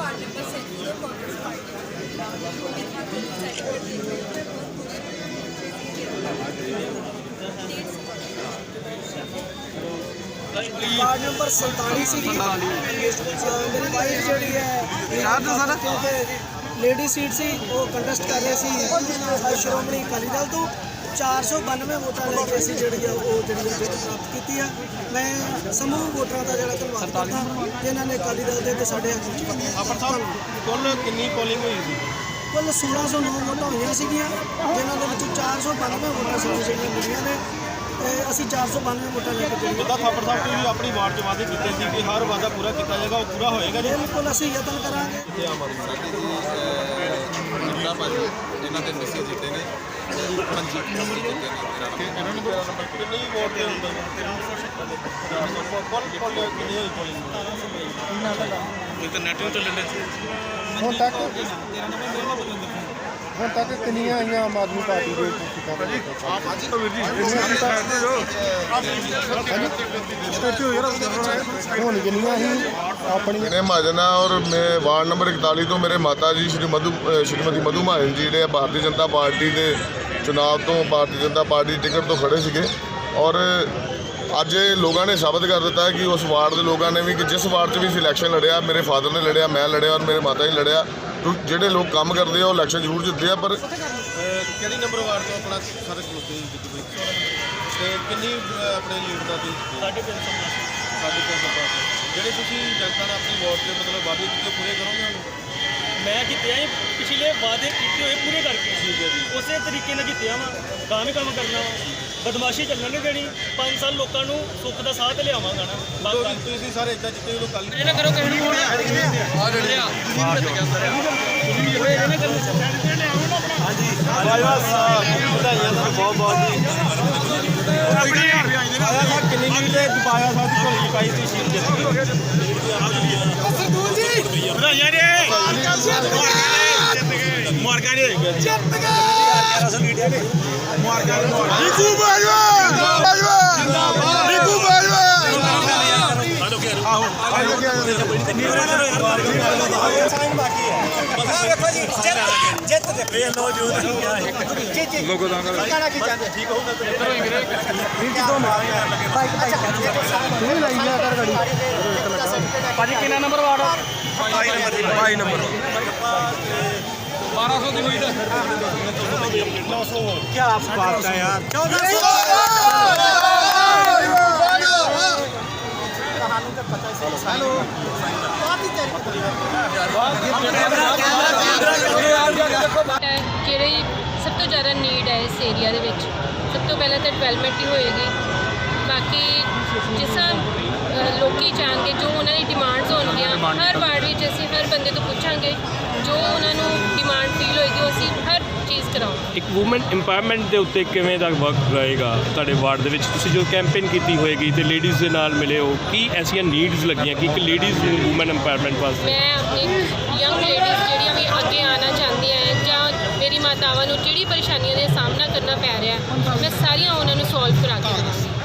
Ward number सैतालीस ward number सैतालीस lady seat ਸੀ ਉਹ ਕੰਟੈਸਟ ਕਰ ਰਹੇ ਸੀ ਸ਼੍ਰੋਮਣੀ ਅਕਾਲੀ ਦਲ ਤੋਂ। 492 ਵੋਟਾਂ ਲੈ ਕੇ ਅਸੀਂ ਜਿਹੜੀ ਆ ਉਹ ਜਿਹੜੀ ਆ ਜਿੱਤ ਪ੍ਰਾਪਤ ਕੀਤੀ ਆ। ਮੈਂ ਸਮੂਹ ਵੋਟਰਾਂ ਦਾ ਜਿਹੜਾ ਧੰਨਵਾਦ ਕਰਦਾ ਜਿਨ੍ਹਾਂ ਨੇ ਅਕਾਲੀ ਦਲ ਦੇ ਤੇ ਸਾਡੇ ਹੱਕ ਵਿੱਚ ਪਾਇਆ ਕੁੱਲ ਕਿੰਨੀ ਪੋਲਿੰਗ ਹੋਈ ਸੀ? ਕੁੱਲ 1609 ਵੋਟਾਂ ਹੋਈਆਂ ਸੀਗੀਆਂ ਜਿਨ੍ਹਾਂ ਦੇ ਵਿੱਚੋਂ 492 ਵੋਟਾਂ ਸਾਨੂੰ ਜਿਹੜੀਆਂ ਮਿਲੀਆਂ ਨੇ। ਅਸੀਂ 492 ਵੋਟਾਂ ਲੈ ਕੇ ਜਿੱਦਾਂ ਥਾਪਰ ਸਾਹਿਬ ਤੁਸੀਂ ਆਪਣੀ ਵਾਰਡ 'ਚ ਵਾਅਦੇ ਕੀਤੇ ਸੀ ਕਿ ਹਰ ਵਾਅਦਾ ਪੂਰਾ ਕੀਤਾ ਜਾਏਗਾ ਉਹ ਪੂਰਾ ਹੋਏਗਾ ਜੀ? ਬਿਲਕੁਲ ਅਸੀਂ ਯਤਨ ਕਰਾਂਗੇ। ਕਿੱਥੇ ਆਮ ਆਦਮੀ ਜਿੰਦਾ ਭਾਜੀ ਇਹਨਾਂ ਦੇ ਮਿਸੇ ਜਿੱਤੇ ਨੇ ਹਾਂਜੀ ਜਿੱਤੇ ਨੇ ਇਹਨਾਂ ਨੂੰ ਕਿੰਨੀ ਵੋਟ ਦੇ ਹੁੰਦਾ ਕੁੱਲ ਕੁੱਲ ਕਿੰਨੀ ਹੋਈ ਪੋਲਿੰਗ ਇੰਟਰਨੈਟ ਨੂੰ ਚੱਲਣ ਦੇ ਹੁਣ ਤੱਕ ਹੁਣ ਤੱਕ ਕਿੰਨੀਆਂ ਆਈਆਂ ਆਮ ਆਦਮੀ ਪਾਰਟੀ ਦੇ ਹੁਣ ਕਿੰਨੀਆਂ ਹੀ ਆਪਣੀ ਮੇਰੇ ਮਹਾਜਨਾ ਔਰ ਮੈਂ ਵਾਰਡ ਨੰਬਰ 41 ਤੋਂ ਮੇਰੇ ਮਾਤਾ ਜੀ ਸ਼੍ਰੀ ਮਧੂ ਸ਼੍ਰੀਮਤੀ ਮਧੂ ਮਹਾਜਨ ਜੀ ਜਿਹੜੇ ਭਾਰਤੀ ਜਨਤਾ ਪਾਰਟੀ ਦੇ ਚੁਣਾਵ ਤੋਂ ਭਾਰਤੀ ਜਨਤਾ ਪਾਰਟੀ ਦੀ ਟਿਕਟ ਤੋਂ ਖੜੇ ਸੀਗੇ। ਔਰ ਅੱਜ ਇਹ ਲੋਕਾਂ ਨੇ ਸਾਬਤ ਕਰ ਦਿੱਤਾ ਹੈ ਕਿ ਉਸ ਵਾਰਡ ਦੇ ਲੋਕਾਂ ਨੇ ਵੀ ਕਿ ਜਿਸ ਵਾਰਡ 'ਚ ਵੀ ਸਿਲੈਕਸ਼ਨ ਲੜਿਆ ਮੇਰੇ ਫਾਦਰ ਨੇ ਲੜਿਆ ਮੈਂ ਲੜਿਆ ਔਰ ਮੇਰੇ ਮਾਤਾ ਜੀ ਲੜਿਆ ਜਿਹੜੇ ਲੋਕ ਕੰਮ ਕਰਦੇ ਆ ਉਹ ਇਲੈਕਸ਼ਨ ਜ਼ਰੂਰ ਜਿੱਤਦੇ ਆ ਪਰ ਕਿਹੜੀ ਨੰਬਰ ਵਾਰਡ ਤੋਂ ਆਪਣਾ ਸਾਰੇ ਖਲੋਤੇ ਜੀ ਜਿੱਤ ਹੋਈ? ਤੇ ਕਿੰਨੀ ਆਪਣੇ ਲੀਡ ਦਾ 300 ਸਾਢੇ 300 ਜਿਹੜੇ ਤੁਸੀਂ ਜਨਤਾ ਨਾਲ ਆਪਣੀ ਵੋਟ ਦੇ ਮਤਲਬ ਵਾਅਦੇ ਕੀਤੇ ਪੂਰੇ ਕਰੋਗੇ ਮੈਂ ਕੀਤੇ ਆ ਪਿਛਲੇ ਵਾਅਦੇ ਕੀਤੇ ਹੋਏ ਪੂਰੇ ਕਰਕੇ। ਉਸੇ ਤਰੀਕੇ ਨਾਲ ਕੀਤੇ ਆ ਵਾ ਕੰਮ ਹੀ ਕੰਮ ਕਰਨਾ ਵਾ। ਬਦਮਾਸ਼ੀ ਚੱਲਣ ਨਹੀਂ ਦੇਣੀ। 5 ਸਾਲ ਲੋਕਾਂ ਨੂੰ ਸੁੱਖ ਦਾ ਸਾਥ ਲਿਆਵਾਂਗਾ ਨਾ ਜੀ ਤੁਸੀਂ ਸਾਰੇ ਇਦਾਂ ਜਿੱਤੇ ਲੋਕ ਕੱਲ ਇਹ ਨਾ ਕਰੋ ਕਿਸੇ ਨੂੰ ਵਧਾਈਆਂ ਤੁਹਾਨੂੰ ਬਹੁਤ ਬਹੁਤ ਜੀ। ਆਇਆ ਸਾ ਕਿੰਨੀ ਲੀਡ ਤੇ ਦੁਬਾਇਆ ਸਾਹਿਬ ਦੀ ਝੋਲੀ ਪਾਈ ਤੇ ਸ਼ੀਟ ਜਿੱਤ ਗਏ ਵਧਾਈਆਂ ਨੇ। ਮੁਬਾਰਕਾਂ ਨੇ ਜਿੱਤ ਗਏ। ਮੁਬਾਰਕਾਂ ਨੇ ਰੀਕੂ ਬਾਜਵਾ! ਬਾਜਵਾ! ਰੀਕੂ ਬਾਜਵਾ! ਭਾਜੀ ਕਿੰਨਾ ਨੰਬਰ ਵਾਰਡ ਆ? ਹੈ, ਜਿਹੜੀ ਸਭ ਤੋਂ ਜ਼ਿਆਦਾ ਨੀਡ ਹੈ ਇਸ ਏਰੀਆ ਦੇ ਵਿੱਚ ਸਭ ਤੋਂ ਪਹਿਲਾਂ ਤਾਂ ਡਿਵੈਲਪਮੈਂਟ ਹੀ ਹੋਏਗੀ ਬਾਕੀ ਜਿਸ ਤਰ੍ਹਾਂ ਅ, ਲੋਕੀ ਚਾਹਾਂਗੇ ਜੋ ਉਹਨਾਂ ਦੀ ਡਿਮਾਂਡਸ ਹੋਣਗੀਆਂ ਹਰ ਵਾਰਡ ਵਿੱਚ ਅਸੀਂ ਹਰ ਬੰਦੇ ਤੋਂ ਪੁੱਛਾਂਗੇ ਜੋ ਉਹਨਾਂ ਨੂੰ ਡਿਮਾਂਡ ਫੀਲ ਹੋਏਗੀ ਉਹ ਅਸੀਂ ਹਰ ਚੀਜ਼ ਕਰਾਂਗੇ। ਇੱਕ ਔਮਨ ਇੰਪਾਵਰਮੈਂਟ ਦੇ ਉੱਤੇ ਕਿਵੇਂ ਦਾ ਵਰਕ ਰਹੇਗਾ ਤੁਹਾਡੇ ਵਾਰਡ ਦੇ ਵਿੱਚ? ਤੁਸੀਂ ਜੋ ਕੈਂਪੇਨ ਕੀਤੀ ਹੋਏਗੀ ਤੇ ਲੇਡੀਜ਼ ਦੇ ਨਾਲ ਮਿਲੇ ਹੋ ਕੀ ਐਸੀਆਂ ਨੀਡਸ ਲੱਗੀਆਂ ਕਿ ਇੱਕ ਲੇਡੀਜ਼ ਨੂੰ ਔਮਨ ਇੰਪਾਵਰਮੈਂਟ ਵਾਸਤੇ? ਮੈਂ ਆਪਣੀ ਯੰਗ ਲੇਡੀਜ਼ ਜਿਹੜੀਆਂ ਵੀ ਅੱਗੇ ਆਉਣਾ ਚਾਹੁੰਦੀਆਂ ਹੈ ਜਾਂ ਮੇਰੀ ਮਾਤਾਵਾਂ ਨੂੰ ਜਿਹੜੀ ਪਰੇਸ਼ਾਨੀਆਂ ਦਾ ਸਾਹਮਣਾ ਕਰਨਾ ਪੈ ਰਿਹਾ ਮੈਂ ਸਾਰੀਆਂ ਉਹਨਾਂ ਨੂੰ ਸੋਲਵ ਕਰਾ ਕੇ ਦੇਵਾਂਗੀ